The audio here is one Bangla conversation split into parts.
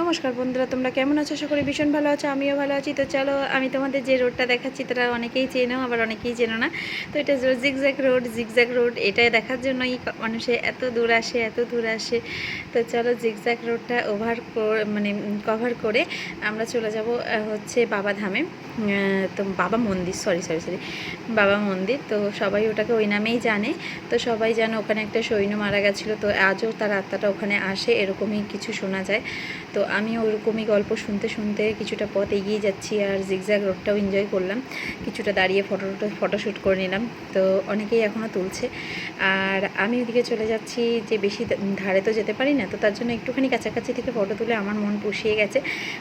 নমস্কার বন্ধুরা, তোমরা কেমন আছো? আশা করি ভীষণ ভালো আছো, আমিও ভালো আছি। তো চলো, আমি তোমাদের যে রোডটা দেখাচ্ছি তারা অনেকেই চেনো, আবার অনেকেই চেনো না। তো এটা জিগজ্যাক রোড জিগজ্যাক রোড এটাই দেখার জন্যই মানুষে এত দূর আসে, এত দূর আসে। তো চলো জিগজ্যাক রোডটা ওভার মানে কভার করে আমরা চলে যাব হচ্ছে বাবা ধামে। তো বাবা মন্দির সরি সরি সরি বাবা মন্দির। তো সবাই ওটাকে ওই নামেই জানে। তো সবাই জানে, ওখানে একটা সৈন্য মারা গেছিল। তো আজও তার আত্মাটা ওখানে আসে, এরকমই কিছু শোনা যায়। তো আমি ওরকমই গল্প শুনতে শুনতে কিছুটা পথ এগিয়ে যাচ্ছি আর জিগজ্যাগ রোডটাও এনজয় করলাম। কিছুটা দাঁড়িয়ে ফটো ফটোশ্যুট করে নিলাম। তো অনেকেই এখনও তুলছে। আর আমি ওদিকে চলে যাচ্ছি যে বেশি ধারে তো যেতে পারি না, তো তার জন্য একটুখানি কাছাকাছি থেকে ফটো তুলে আমার মন পুষিয়ে গেছে।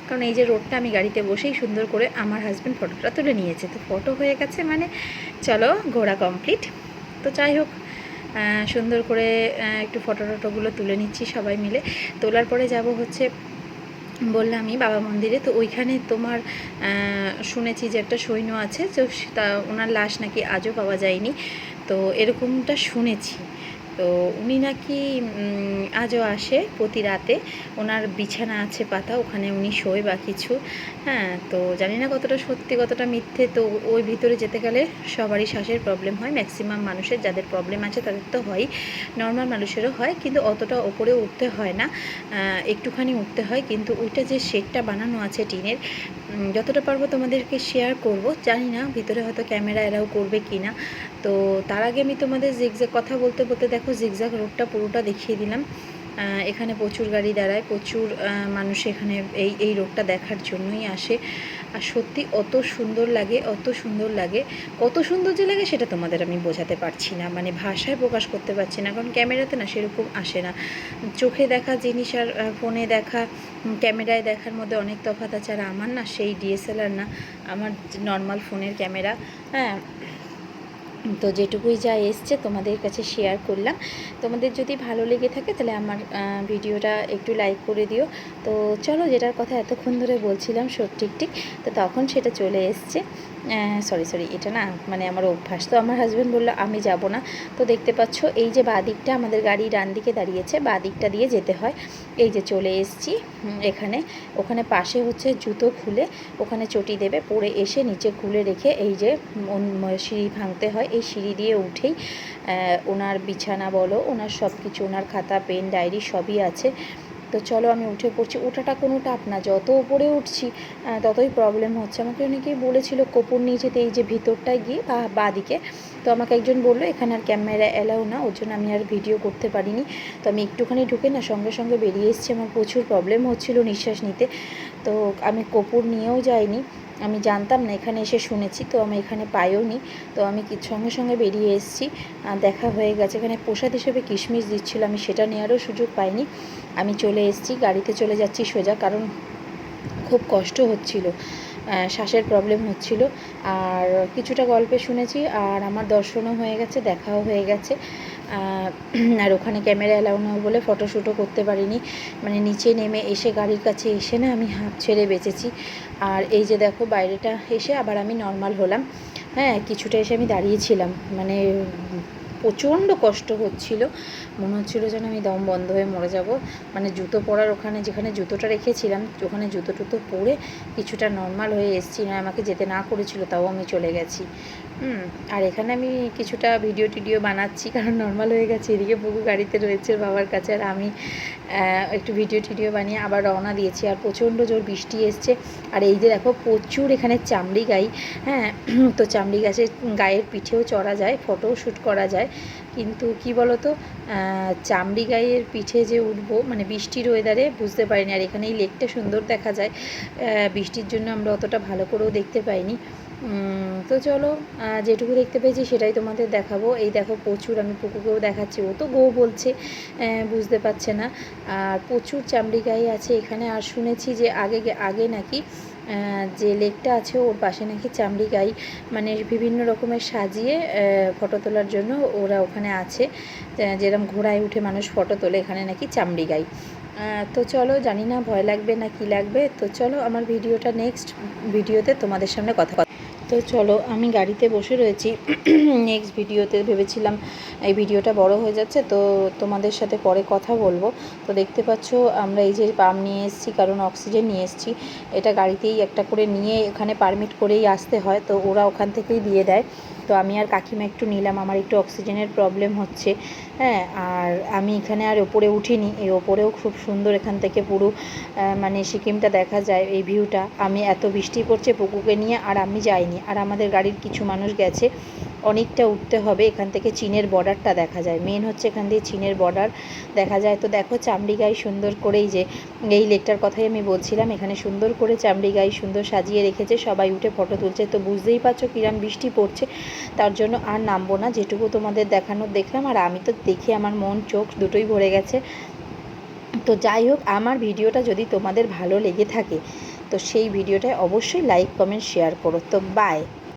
কারণ এই যে রোডটা আমি গাড়িতে বসেই সুন্দর করে আমার হাজব্যান্ড ফটোটা তুলে নিয়েছে। তো ফটো হয়ে গেছে মানে চলো ঘোরা কমপ্লিট তো যাই হোক সুন্দর করে একটু ফটো টটোগুলো তুলে নিচ্ছি সবাই মিলে। তোলার পরে যাব হচ্ছে বললামই বাবা মন্দিরে, তো ওইখানে তোমার শুনেছি যে একটা সৈন্য আছে, তো তা ওনার লাশ নাকি আজও পাওয়া যায়নি। তো এরকমটা শুনেছি। তো উনি নাকি আজও আসে প্রতি রাতে। ওনার বিছানা আছে পাতা, ওখানে উনি শোয় বা কিছু। হ্যাঁ তো জানি না কতটা সত্যি, কতটা মিথ্যে। তো ওই ভিতরে যেতে গেলে সবারই শ্বাসের প্রবলেম হয়। ম্যাক্সিমাম মানুষের যাদের প্রবলেম আছে তাদের তো হয়। নর্মাল মানুষেরও হয়, কিন্তু অতটা ওপরে উঠতে হয় না। একটুখানি উঠতে হয়, কিন্তু ওইটা যে শেডটা বানানো আছে টিনের যতটা পারব তোমাদেরকে শেয়ার করব। জানি না ভিতরে হয়তো ক্যামেরা এরাও করবে কি না তো তার আগে আমি তোমাদের জিগজ্যাগ কথা বলতে বলতে দেখো জিগজ্যাগ রোডটা পুরোটা দেখিয়ে দিলাম। এখানে প্রচুর গাড়ি দাঁড়ায়, প্রচুর মানুষ এখানে এই এই রোডটা দেখার জন্যই আসে। আর সত্যি অত সুন্দর লাগে, অত সুন্দর লাগে। কত সুন্দর যে লাগে সেটা তোমাদের আমি বোঝাতে পারছি না। মানে ভাষায় প্রকাশ করতে পারছি না, কারণ ক্যামেরাতে না সেরকম আসে না। চোখে দেখা জিনিস আর ফোনে দেখা ক্যামেরায় দেখার মধ্যে অনেক তফাৎ আছে। আর আমার না সেই ডিএসএলআর না, আমার নর্মাল ফোনের ক্যামেরা। হ্যাঁ তো যেটুকুই যা এসছে তোমাদের কাছে শেয়ার করলাম। তোমাদের যদি ভালো লেগে থাকে তাহলে আমার ভিডিওটা একটু লাইক করে দিও। তো চলো যেটার কথা এতক্ষণ ধরে বলছিলাম সব ঠিক ঠিক। তো তখন সেটা চলে এসছে। সরি সরি এটা না মানে আমার অভ্যাস। তো আমার হাজব্যান্ড বলল, আমি যাব না। তো দেখতে পাচ্ছ, এই যে বাঁ দিকটা আমাদের গাড়ি ডান দিকে দাঁড়িয়েছে বাঁ দিকটা দিয়ে যেতে হয়। এই যে চলে এসছি এখানে। ওখানে পাশে হচ্ছে জুতো খুলে ওখানে চটি দেবে, পরে এসে নিচে খুলে রেখে এই যে সিঁড়ি ভাঙতে হয়। এই সিঁড়ি দিয়ে উঠেই ওনার বিছানা বলো, ওনার সব কিছু ওনার খাতা, পেন, ডায়েরি সবই আছে। তো চলো আমি উঠে পড়ছি। ওঠাটা কোনো টাপ না, যত উপরে উঠছি ততই প্রবলেম হচ্ছে। আমাকে অনেকেই বলেছিল, কপুর নিয়ে যেতে এই যে ভিতরটায় গিয়ে বা বাদিকে। তো আমাকে একজন বলল, এখানে আর ক্যামেরা অ্যালাউ না, ওর জন্য আমি আর ভিডিও করতে পারিনি। তো আমি একটুখানি ঢুকে না সঙ্গে সঙ্গে বেরিয়ে এসেছি, আমার প্রচুর প্রবলেম হচ্ছিল নিঃশ্বাস নিতে। তো আমি কপুর নিয়েও যাইনি, আমি জানতাম না, এখানে এসে শুনেছি, তো আমি এখানে পাইও নি। তো আমি সঙ্গে সঙ্গে বেরিয়ে এসেছি দেখা হয়ে গেছে। এখানে প্রসাদ হিসেবে কিশমিশ দিচ্ছিল, আমি সেটা নেওয়ারও সুযোগ পাইনি। আমি চলে এসেছি, গাড়িতে চলে যাচ্ছি সোজা, কারণ খুব কষ্ট হচ্ছিল শ্বাসের প্রবলেম হচ্ছিল। আর কিছুটা গল্পে শুনেছি, আর আমার দর্শনও হয়ে গেছে, দেখাও হয়ে গেছে। আর ওখানে ক্যামেরা অ্যালাউ না বলে ফটোশ্যুটও করতে পারিনি। মানে নিচে নেমে এসে গাড়ির কাছে এসে না আমি হাঁপ ছেড়ে বেঁচেছি। আর এই যে দেখো, বাইরেটা এসে আবার আমি নর্মাল হলাম। হ্যাঁ কিছুটা এসে আমি দাঁড়িয়েছিলাম মানে প্রচণ্ড কষ্ট হচ্ছিল। মনে হচ্ছিল যেন আমি দম বন্ধ হয়ে মরে যাব। মানে জুতো পরার ওখানে যেখানে জুতোটা রেখেছিলাম, ওখানে জুতো টুতো পরে কিছুটা নর্মাল হয়ে এসেছি। না আমাকে যেতে না করেছিল, তাও আমি চলে গেছি। হুম, আর এখানে আমি কিছুটা ভিডিও টিডিও বানাচ্ছি, কারণ নর্মাল হয়ে গেছে। এদিকে পুকু গাড়িতে রয়েছে বাবার কাছে, আর আমি একটু ভিডিও টিডিও বানিয়ে আবার রওনা দিয়েছি। আর প্রচণ্ড জোর বৃষ্টি এসছে। আর এই যে দেখো, প্রচুর এখানে চামড়ি গাই হ্যাঁ? তো চামড়ি গাছের গায়ের পিঠেও চড়া যায় ফটোও শ্যুট করা যায়। কিন্তু কি বলতো চামড়ি গায়ের পিঠে যে উঠবো মানে বৃষ্টির ওয়েদারে বুঝতে পারিনি। আর এখানে এই লেকটা সুন্দর দেখা যায়। বৃষ্টির জন্য আমরা অতটা ভালো করেও দেখতে পাইনি। তো চলো যেটুকু দেখতে পেয়েছি সেটাই তোমাদের দেখাবো। এই দেখো প্রচুর, আমি পুকুকেও দেখাচ্ছি, ও তো গো বলছে বুঝতে পারছে না। আর প্রচুর চামড়ি গাই আছে এখানে। আর শুনেছি যে আগে আগে নাকি যে লেকটা আছে ওর পাশে নাকি চামড়ি গাই মানে বিভিন্ন রকমের সাজিয়ে ফটো তোলার জন্য ওরা ওখানে আছে। যেরকম ঘোড়ায় উঠে মানুষ ফটো তোলে, এখানে নাকি চামড়ি গাই তো চলো, জানি না, ভয় লাগবে না কি লাগবে, তো চলো, আমার ভিডিওটা নেক্সট ভিডিওতে তোমাদের সামনে কথা তো চলো, আমি গাড়িতে বসে রয়েছি। নেক্সট ভিডিওতে ভেবেছিলাম এই ভিডিওটা বড় হয়ে যাচ্ছে, তো তোমাদের সাথে পরে কথা বলব। তো দেখতে পাচ্ছ, আমরা এই যে পাম্প নিয়ে এসেছি, কারণ অক্সিজেন নিয়ে এসেছি। এটা গাড়িতেই একটা করে নিয়ে এখানে পারমিট করেই আসতে হয়, তো ওরা ওখান থেকেই দিয়ে দেয়। তো আমি আর কাকিমা একটু নিলাম, আমার একটু অক্সিজেনের প্রবলেম হচ্ছে। হ্যাঁ আর আমি এখানে আর ওপরে উঠিনি এই ওপরেও খুব সুন্দর এখান থেকে পুরো মানে সিকিমটা দেখা যায় এই ভিউটা। আমি এত বৃষ্টি পড়ছে পুকুকে নিয়ে, আর আমি যাইনি। আর আমাদের গাড়ির কিছু মানুষ গেছে, অনেকটা উঠতে হবে। এখান থেকে চীনের বর্ডারটা দেখা যায়। মেন হচ্ছে এখান দিয়ে চীনের বর্ডার দেখা যায়। তো দেখো চামড়ি গাই সুন্দর করেই যে, এই লেকটার কথাই আমি বলছিলাম, এখানে সুন্দর করে চামড়ি গাই সুন্দর সাজিয়ে রেখেছে, সবাই উঠে ফটো তুলছে। তো বুঝতেই পারছ কিরাম বৃষ্টি পড়ছে, তার জন্য আর নামবো না। যেটুকু তোমাদের দেখানোর দেখলাম, আর আমি তো দেখে আমার মন, চোখ দুটোই ভরে গেছে। তো যাই হোক, আমার ভিডিওটা যদি তোমাদের ভালো লেগে থাকে তো সেই ভিডিওটায় অবশ্যই লাইক কমেন্ট শেয়ার করো। তো বাই